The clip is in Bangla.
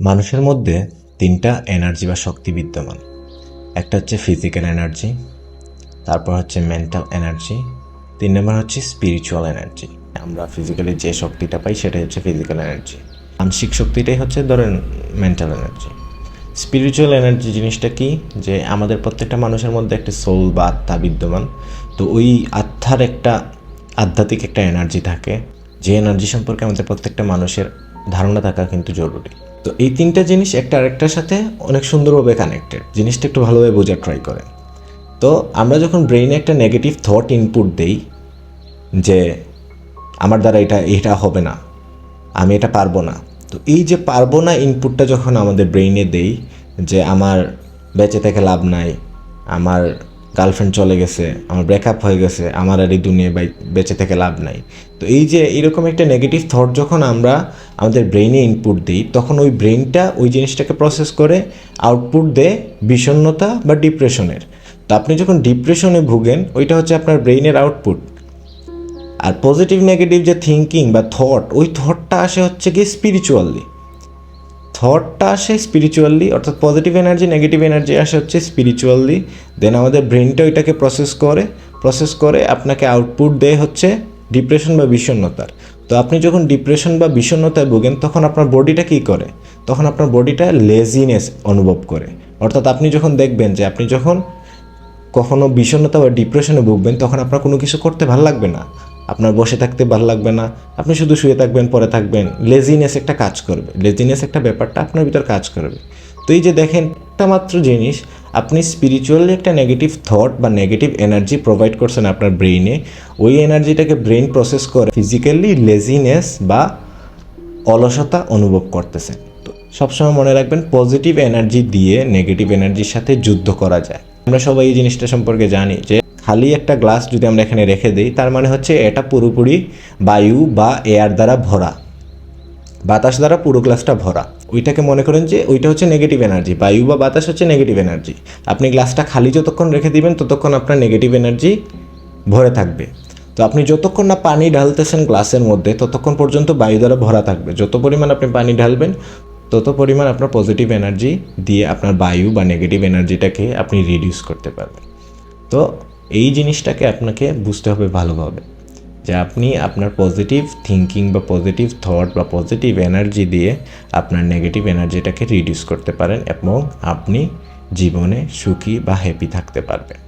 মানুষের মধ্যে তিনটা এনার্জি বা শক্তি বিদ্যমান। একটা হচ্ছে ফিজিক্যাল এনার্জি তারপর হচ্ছে মেন্টাল এনার্জি তিন নম্বর হচ্ছে স্পিরিচুয়াল এনার্জি আমরা ফিজিক্যালি যে শক্তিটা পাই সেটাই হচ্ছে ফিজিক্যাল এনার্জি মানসিক শক্তিটাই হচ্ছে ধরেন মেন্টাল এনার্জি স্পিরিচুয়াল এনার্জি জিনিসটা কি? যে আমাদের প্রত্যেকটা মানুষের মধ্যে একটা সোল বা আত্মা বিদ্যমান, তো ওই আত্মার একটা আধ্যাত্মিক একটা এনার্জি থাকে। যে এনার্জি সম্পর্কে আমাদের প্রত্যেকটা মানুষের ধারণা থাকা কিন্তু জরুরি। তো এই তিনটা জিনিস একটা আরেকটার সাথে অনেক সুন্দরভাবে কানেক্টেড জিনিসটা একটু ভালোভাবে বোঝার ট্রাই করেন তো আমরা যখন ব্রেইনে একটা নেগেটিভ থট ইনপুট দেই যে আমার দ্বারা এটা এটা হবে না, আমি এটা পারব না, তো এই যে পারব না ইনপুটটা যখন আমাদের ব্রেইনে দেই যে আমার বেঁচে থেকে লাভ নাই, আমার গার্লফ্রেন্ড চলে গেছে, আমার ব্রেকআপ হয়ে গেছে, আমার আর এই দুনিয়ায় বেঁচে থেকে লাভ নাই। তো এই যে এরকম একটা নেগেটিভ থট যখন আমরা আমাদের ব্রেইনে ইনপুট দিই, তখন ওই ব্রেইনটা ওই জিনিসটাকে প্রসেস করে আউটপুট দেয় বিষণ্ণতা বা ডিপ্রেশনের তো আপনি যখন ডিপ্রেশনে ভুগেন, ওইটা হচ্ছে আপনার ব্রেইনের আউটপুট আর পজিটিভ নেগেটিভ যে থিঙ্কিং বা থট ওই থটটা আসে হচ্ছে কি স্পিরিচুয়ালি থটটা আসে স্পিরিচুয়ালি অর্থাৎ পজিটিভ এনার্জি নেগেটিভ এনার্জি আসে হচ্ছে স্পিরিচুয়ালি দেন আমাদের ব্রেনটা ওইটাকে প্রসেস করে প্রসেস করে আপনাকে আউটপুট দেয় হচ্ছে ডিপ্রেশন বা বিষণ্ণতার। তো আপনি যখন ডিপ্রেশন বা বিষণ্ণতায় ভোগেন, তখন আপনার বডিটা কী করে? তখন আপনার বডিটা লেজিনেস অনুভব করে। অর্থাৎ আপনি যখন দেখবেন যে আপনি যখন কখনো বিষণ্ণতা বা ডিপ্রেশনে ভুগবেন, তখন আপনার কোনো কিছু করতে ভালো লাগবে না। আপনার বসে থাকতে ভালো লাগবে না, আপনি শুধু শুয়ে থাকবেন, পরে থাকবেন। লেজিনেস একটা কাজ করবে। লেজিনেস একটা ব্যাপারটা আপনার ভিতর কাজ করবে। তো এই যে দেখেন, একটা মাত্র জিনিস, আপনি স্পিরিচুয়ালি একটা নেগেটিভ থট বা নেগেটিভ এনার্জি প্রোভাইড করছেন আপনার ব্রেইনে ওই এনার্জিটাকে ব্রেইন প্রসেস করে ফিজিক্যালি লেজিনেস বা অলসতা অনুভব করতেছেন। তো সবসময় মনে রাখবেন পজিটিভ এনার্জি দিয়ে নেগেটিভ এনার্জির সাথে যুদ্ধ করা যায়। আমরা সবাই এই জিনিসটা সম্পর্কে জানি যে খালি একটা গ্লাস যদি আমরা এখানে রেখে দিই, তার মানে হচ্ছে এটা পুরোপুরি বায়ু বা এয়ার দ্বারা ভরা। বাতাস দ্বারা পুরো গ্লাসটা ভরা। ওইটাকে মনে করেন যে ওইটা হচ্ছে নেগেটিভ এনার্জি বায়ু বা বাতাস হচ্ছে নেগেটিভ এনার্জি আপনি গ্লাসটা খালি যতক্ষণ রেখে দিবেন, ততক্ষণ আপনার নেগেটিভ এনার্জি ভরে থাকবে। তো আপনি যতক্ষণ না পানি ঢালতেছেন গ্লাসের মধ্যে, ততক্ষণ পর্যন্ত বায়ু দ্বারা ভরা থাকবে। যত পরিমাণ আপনি পানি ঢালবেন, তত পরিমাণ আপনার পজিটিভ এনার্জি দিয়ে আপনার বায়ু বা নেগেটিভ এনার্জিটাকে আপনি রিডিউস করতে পারবেন। তো এই জিনিসটাকে আপনাকে বুঝতে হবে ভালোভাবে। যে আপনি আপনার পজিটিভ থিঙ্কিং বা পজিটিভ থট বা পজিটিভ এনার্জি দিয়ে আপনার নেগেটিভ এনার্জিটাকে রিডিউস করতে পারেন এবং আপনি জীবনে সুখী বা হ্যাপি থাকতে পারবেন।